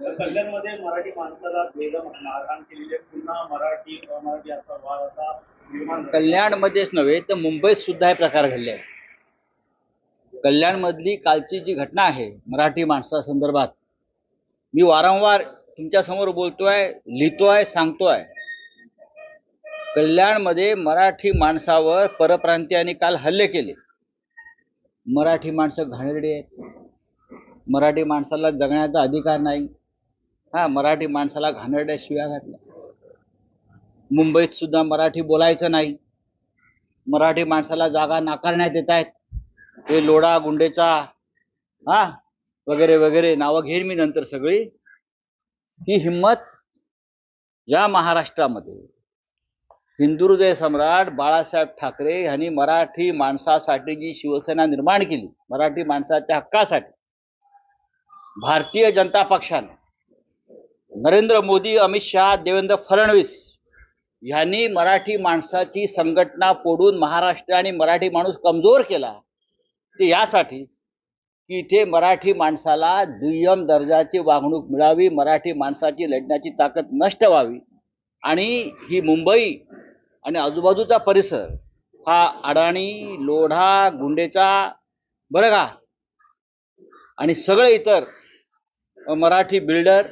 कल्याणमध्ये मराठी माणसाला बेदम मारहाण केलेली पुन्हा मराठी मराठी असा वाद असा निर्माण कल्याणमध्येच नव्हे तर मुंबईत सुद्धा हे प्रकार घडले आहेत. कल्याणमधली कालची जी घटना आहे मराठी माणसासंदर्भात मी वारंवार तुमच्यासमोर बोलतोय लिहितोय सांगतोय. कल्याणमध्ये मराठी माणसावर परप्रांतीयांनी काल हल्ले केले. मराठी माणसं घाणेरडी आहेत. मराठी माणसाला जगण्याचा अधिकार नाही. हा मराठी माणसाला घाणेरड्या शिव्या घातल्या. मुंबईत सुद्धा मराठी बोलायचं नाही. मराठी माणसाला जागा नाकारण्यात येत आहेत. हे लोढा गुंडेचा हा वगैरे वगैरे नावं घेईन मी नंतर सगळी. ही हिंमत या महाराष्ट्रामध्ये. हिंदुहृदय सम्राट बाळासाहेब ठाकरे यांनी मराठी माणसासाठी जी शिवसेना निर्माण केली मराठी माणसाच्या हक्कासाठी भारतीय जनता पक्षाने नरेंद्र मोदी अमित शहा देवेंद्र फडणवीस यांनी मराठी माणसाची संघटना फोडून महाराष्ट्र आणि मराठी माणूस कमजोर केला. ते यासाठी की इथे मराठी माणसाला दुय्यम दर्जाची वागणूक मिळावी मराठी माणसाची लढण्याची ताकद नष्ट व्हावी. आणि ही मुंबई आणि आजूबाजूचा परिसर हा अडाणी लोढा गुंडेचा बरं का आणि सगळे इतर मराठी बिल्डर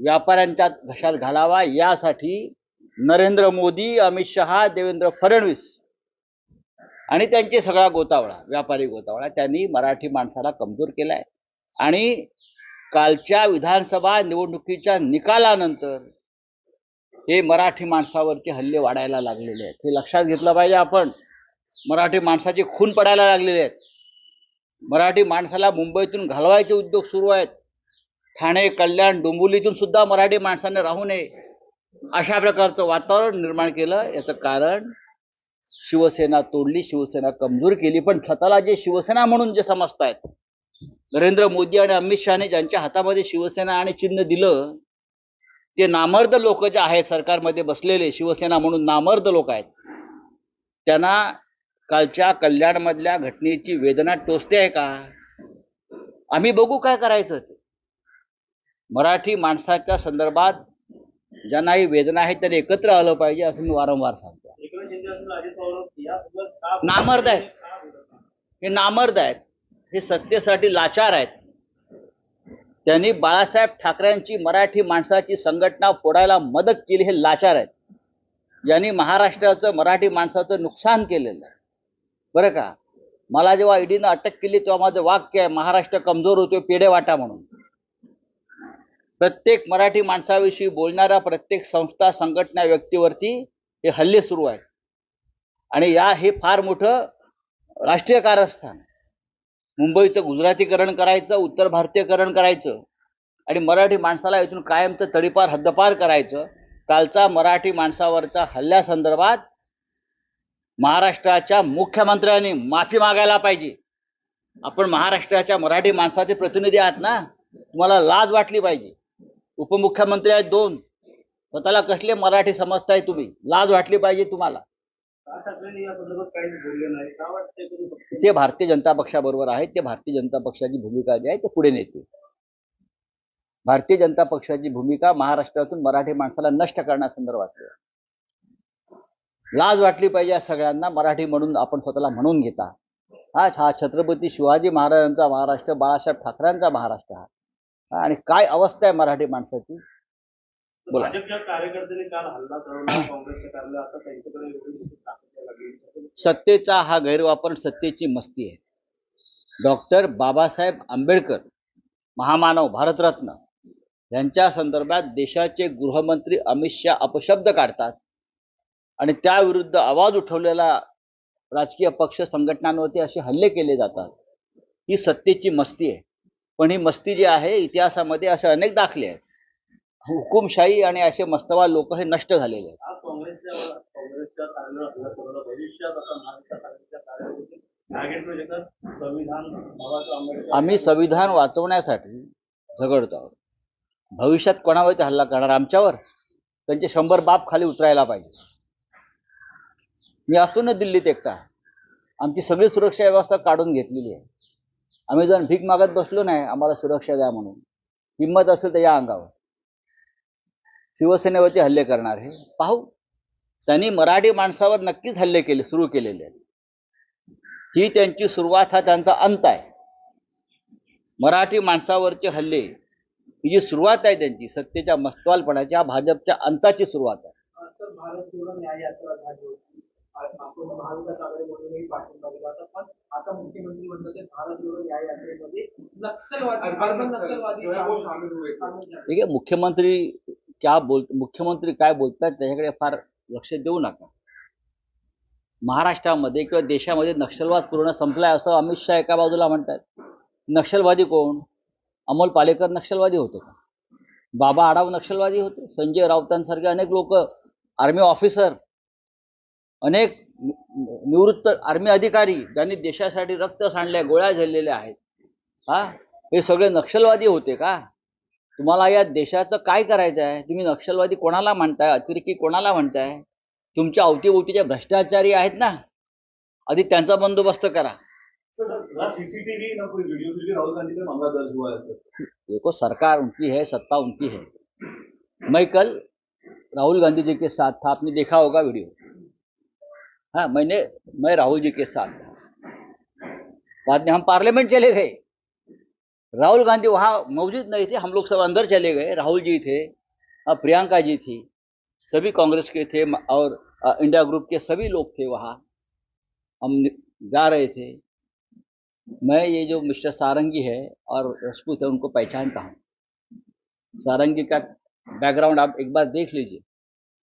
व्यापाऱ्यांच्या घशात घालावा. यासाठी नरेंद्र मोदी अमित शहा देवेंद्र फडणवीस आणि त्यांचे सगळा गोतावळा व्यापारी गोतावळा त्यांनी मराठी माणसाला कमजोर केला आहे आणि कालच्या विधानसभा निवडणुकीच्या निकालानंतर हे मराठी माणसावरचे हल्ले वाढायला लागलेले आहेत. हे लक्षात घेतलं पाहिजे आपण. मराठी माणसाचे खून पडायला लागलेले आहेत. मराठी माणसाला मुंबईतून घालवायचे उद्योग सुरू आहेत. ठाणे कल्याण डोंबिवलीतून सुद्धा मराठी माणसाने राहू नये अशा प्रकारचं वातावरण निर्माण केलं. याचं कारण शिवसेना तोडली शिवसेना कमजोर केली. पण स्वतःला जे शिवसेना म्हणून जे समजतायत नरेंद्र मोदी आणि अमित शहाने ज्यांच्या हातामध्ये शिवसेना आणि चिन्ह दिलं ते नामर्द लोक जे आहेत सरकारमध्ये बसलेले शिवसेना म्हणून नामर्द लोक आहेत त्यांना कालच्या कल्याणमधल्या घटनेची वेदना टोचते आहे का? आम्ही बघू काय करायचं ते. मराठी माणसाच्या संदर्भात ज्यांना ही वेदना आहे त्यांनी एकत्र आलं पाहिजे असं मी वारंवार सांगतो. नामर्द आहेत. हे नामर्द आहेत. हे सत्तेसाठी लाचार आहेत. त्यांनी बाळासाहेब ठाकरेंची मराठी माणसाची संघटना फोडायला मदत केली हे लाचार आहेत. यांनी महाराष्ट्राचं मराठी माणसाचं नुकसान केलेलं आहे. बरं का? मला जेव्हा ईडीनं अटक केली तेव्हा माझं वाक्य आहे महाराष्ट्र कमजोर होतोय पेढे वाटा म्हणून. प्रत्येक मराठी माणसाविषयी बोलणाऱ्या प्रत्येक संस्था संघटना व्यक्तीवरती हे हल्ले सुरू आहेत. आणि या हे फार मोठं राष्ट्रीय कारस्थान मुंबईचं गुजरातीकरण करायचं उत्तर भारतीयकरण करायचं आणि मराठी माणसाला इथून कायमचं तडीपार हद्दपार करायचं. कालचा मराठी माणसावरच्या हल्ल्यासंदर्भात महाराष्ट्राच्या मुख्यमंत्र्यांनी माफी मागायला पाहिजे. आपण महाराष्ट्राच्या मराठी माणसाचे प्रतिनिधी आहात ना? तुम्हाला लाज वाटली पाहिजे. उपमुख्यमंत्री आहेत दोन. स्वतःला कसले मराठी समजताय तुम्ही? लाज वाटली पाहिजे तुम्हाला. ते भारतीय जनता पक्षाबरोबर आहेत. ते भारतीय जनता पक्षाची भूमिका जी आहे ते पुढे नेते भारतीय जनता पक्षाची भूमिका महाराष्ट्रातून मराठी माणसाला नष्ट करण्यासंदर्भात लाज वाटली पाहिजे या सगळ्यांना. मराठी म्हणून आपण स्वतःला म्हणून घेता. हा हा छत्रपती शिवाजी महाराजांचा महाराष्ट्र बाळासाहेब ठाकरेंचा महाराष्ट्र हा, आणि काय अवस्था आहे मराठी माणसाची? बोला. सत्तेचा हा गैरवापर सत्तेची मस्ती आहे. डॉक्टर बाबासाहेब आंबेडकर महामानव भारतरत्न यांच्या संदर्भात देशाचे गृहमंत्री अमित शहा अपशब्द काढतात आणि त्याविरुद्ध आवाज उठवलेला राजकीय पक्ष संघटनांवरती असे हल्ले केले जातात. ही सत्तेची मस्ती आहे. पण ही मस्ती जी आहे इतिहासामध्ये असे अनेक दाखले आहेत. हुकुमशाही आणि असे मस्तवा लोक हे नष्ट झालेले आहेत. आंबेडकर. आम्ही संविधान वाचवण्यासाठी झगडतो आहोत. भविष्यात कोणावरती हल्ला करणार आमच्यावर? त्यांचे शंभर बाप खाली उतरायला पाहिजे. मी असतो ना दिल्लीत एकटा. आमची सगळी सुरक्षा व्यवस्था काढून घेतलेली आहे. आम्ही जण भीक मागत बसलो नाही आम्हाला सुरक्षा द्या म्हणून. हिंमत असेल तर या अंगावर. शिवसेनेवरती हल्ले करणार हे पाहू. त्यांनी मराठी माणसावर नक्कीच हल्ले केले सुरू केलेले. ही त्यांची सुरुवात हा त्यांचा अंत आहे. मराठी माणसावरचे हल्ले ही जी सुरुवात आहे त्यांची सत्तेच्या मस्तवालपणाची हा भाजपच्या अंताची सुरुवात आहे. आपण महाविकास आघाडी म्हणूनही पाठिंबा दिला होता. पण आता मुख्यमंत्री म्हणतात भारत जोडो न्याय यात्रेमध्ये नक्षलवादी अर्बन नक्षलवादी. ठीक आहे मुख्यमंत्री क्या बोल मुख्यमंत्री काय बोलतात त्याच्याकडे फार लक्ष देऊ नका. महाराष्ट्रामध्ये किंवा देशामध्ये नक्षलवाद पूर्ण संपलाय असं अमित शहा एका बाजूला म्हणतात. नक्षलवादी कोण? अमोल पालेकर नक्षलवादी होते का? बाबा आढाव नक्षलवादी होते. संजय राऊतांसारखे अनेक लोक आर्मी ऑफिसर अनेक निवृत्त आर्मी अधिकारी ज्यांनी देशासाठी रक्त सांडले गोळ्या झेललेल्या आहेत. हा? हे सगळे नक्षलवादी होते का? तुम्हाला या देशाचं काय करायचं आहे? तुम्ही नक्षलवादी कोणाला म्हणताय? अतिरेकी कोणाला म्हणताय? तुमच्या अवतीभोवतीचे भ्रष्टाचारी आहेत ना? आधी त्यांचा बंदोबस्त करा. देखो सरकार उनकी है सत्ता उनकी है. मैं कल राहुल गांधी जी के साथ था आपने देखा होगा वीडियो हाँ मैंने, मैं राहुल जी के साथ था। बाद में हम पार्लियामेंट चले गए। राहुल गांधी वहाँ मौजूद नहीं थे, हम लोग सब अंदर चले गए। राहुल जी थे और प्रियंका जी थी, सभी कांग्रेस के थे और इंडिया ग्रुप के सभी लोग थे वहाँ। हम जा रहे थे। मैं, ये जो मिस्टर सारंगी है और रसपूत है, उनको पहचानता हूँ। सारंगी का बैकग्राउंड आप एक बार देख लीजिए।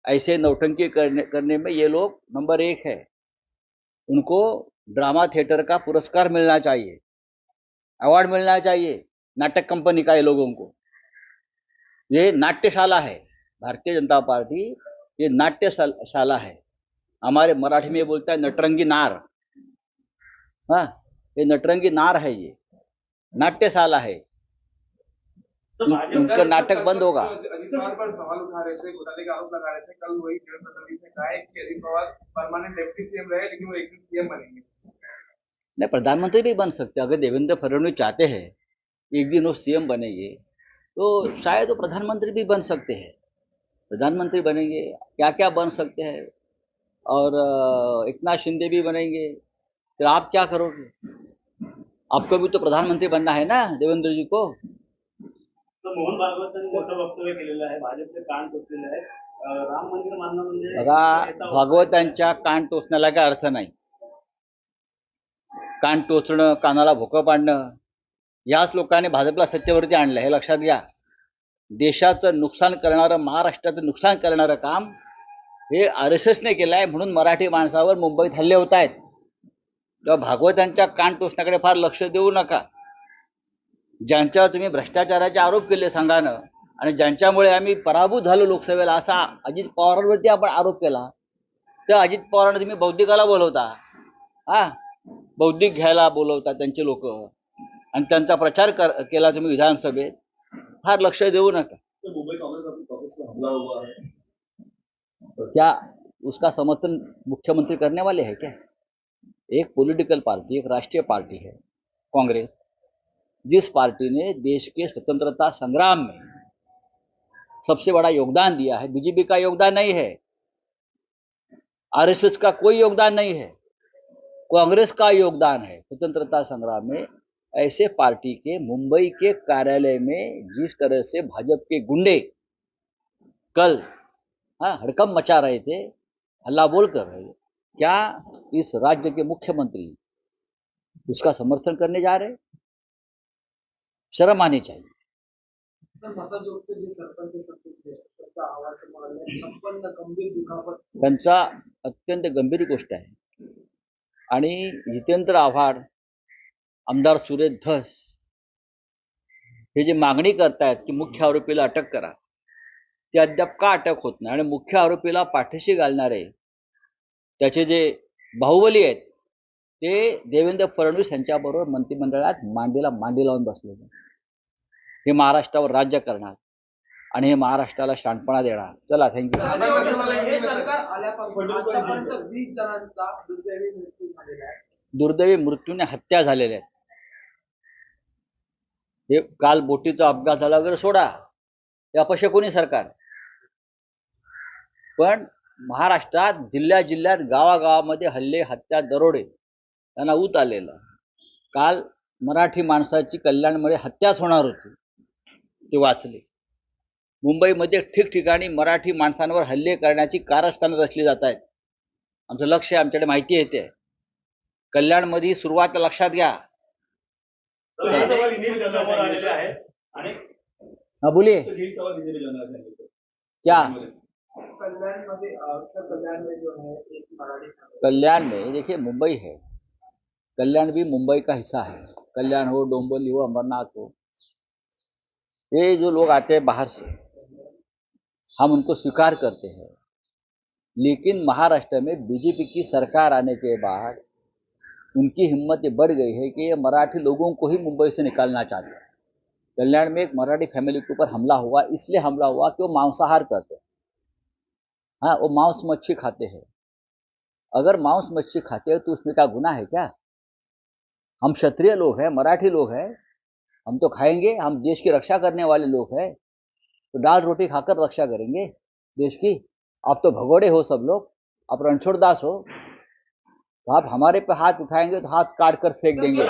ऐसे नौटंकी करने करने में ये लोग नंबर एक है। उनको ड्रामा थिएटर का पुरस्कार मिलना चाहिए। अवार्ड मिलना चाहिए नाटक कंपनी का ये लोगों को। ये नाट्यशाला है। भारतीय जनता पार्टी ये नाट्यशाला है। हमारे मराठी में बोलता है नटरंगी नार। हाँ ये नटरंगी नार है ये। नाट्यशाला है। सर, उनका नाटक बंद होगा। पवार पर सवाल उठा रहे थे, घोटाले का आरोप लगा रहे थे। कल वही ने कहा कि पवार परमानेंट डिप्टी सीएम रहे, लेकिन वो एक सीएम बनेंगे। नहीं, प्रधानमंत्री भी बन सकते अगर देवेंद्र फडणवीस चाहते हैं, एक दिन वो सीएम बनेंगे तो शायद वो प्रधानमंत्री भी बन सकते हैं। प्रधानमंत्री बनेंगे क्या क्या बन सकते हैं? और नाथ शिंदे भी बनेंगे, फिर आप क्या करोगे? आपको भी तो प्रधानमंत्री बनना है ना, देवेंद्र जी को? तर मोहन भागवतांनी मोठं वक्तव्य केलेलं आहे. भाजपचे कान टोचलेलं आहे अं, राम मंदिर बांधणं म्हणजे बघा भागवतांच्या कान टोचण्याला काय अर्थ नाही. कान टोचणं कानाला भोकं पाडणं याच लोकांनी भाजपला सत्तेवरती आणलं. हे लक्षात घ्या. देशाचं नुकसान करणारं महाराष्ट्राचं नुकसान करणारं काम हे आर एस एसने केलं आहे म्हणून मराठी माणसावर मुंबईत हल्ले होत आहेत तेव्हा भागवतांच्या कान टोचण्याकडे फार लक्ष देऊ नका. ज्यांच्यावर तुम्ही भ्रष्टाचाराचे आरोप केले संघानं आणि ज्यांच्यामुळे आम्ही पराभूत झालो लोकसभेला असा अजित पवारांवरती आपण आरोप केला. त्या अजित पवारांना तुम्ही बौद्धिकाला बोलवता. हा? बौद्धिक घ्यायला बोलवता त्यांचे लोक. आणि त्यांचा प्रचार कर केला तुम्ही विधानसभेत. फार लक्ष देऊ नका. त्या क्या उसका समर्थन मुख्यमंत्री करने वाले है क्या? एक पॉलिटिकल पार्टी एक राष्ट्रीय पार्टी है कांग्रेस. जिस पार्टी ने देश के स्वतंत्रता संग्राम में सबसे बड़ा योगदान दिया है, बीजेपी का योगदान नहीं है, आरएसएस का कोई योगदान नहीं है, कांग्रेस का योगदान है स्वतंत्रता संग्राम में, ऐसे पार्टी के मुंबई के कार्यालय में जिस तरह से भाजपा के गुंडे कल हाँ हड़कम मचा रहे थे, हल्ला बोल कर रहे थे, क्या इस राज्य के मुख्यमंत्री उसका समर्थन करने जा रहे? शर्म आनी चाहिए त्यांचा अत्यंत गंभीर गोष्ट आहे. आणि जितेंद्र आव्हाड आमदार सुरेश धस हे जे मागणी करतायत की मुख्य आरोपीला अटक करा ते अद्याप का अटक होत नाही? आणि मुख्य आरोपीला पाठीशी घालणारे त्याचे जे बाहुबली आहेत ते देवेंद्र फडणवीस यांच्याबरोबर मंत्रिमंडळात मांडीला मांडी लावून आहेत. हे महाराष्ट्रावर राज्य करणार आणि हे महाराष्ट्राला शांतपणा देणार. चला थँक्यू हे दुर्दैवी मृत्यूने हत्या झालेल्या आहेत हे काल बोटीचा अपघात झाला वगैरे सोडा. ते अपक्ष कोणी सरकार? पण महाराष्ट्रात जिल्ह्या जिल्ह्यात गावागावामध्ये हल्ले हत्या दरोडे त्यांना ऊत आलेलं. काल मराठी माणसाची कल्याणमध्ये हत्याच होणार होती. ते वाचले. मुंबईमध्ये ठिकठिकाणी मराठी माणसांवर हल्ले करण्याची कारस्थानं रचली जात आहेत आमचं लक्ष आहे आमच्याकडे माहिती येते कल्याणमध्ये सुरुवात लक्षात घ्या. हे बोलिये सांगितलं क्या कल्याण में देखिए मुंबई है. कल्याण भी मुंबई का हिस्सा है। कल्याण हो, डोंबिवली हो, अमरनाथ हो। ये जो लोग आते हैं बाहर से, हम उनको स्वीकार करते हैं। लेकिन महाराष्ट्र में बीजेपी की सरकार आने के बाद उनकी हिम्मत ये बढ़ गई है कि ये मराठी लोगों को ही मुंबई से निकालना चाहते हैं। कल्याण में एक मराठी फैमिली के ऊपर हमला हुआ, इसलिए हमला हुआ कि वो मांसाहार करते हैं। हाँ वो मांस मच्छी खाते हैं। अगर मांस मच्छी खाते हो तो उसमें क्या गुना है क्या? हम क्षत्रिय लोग हैं, मराठी लोग हैं, हम तो खाएँगे, हम देश की रक्षा करने वाले लोग हैं तो दाल रोटी खाकर रक्षा करेंगे देश की। आप तो भगोड़े हो सब लोग, आप रणछोड़ दास हो तो आप हमारे पे हाथ उठाएँगे तो हाथ काट कर फेंक देंगे।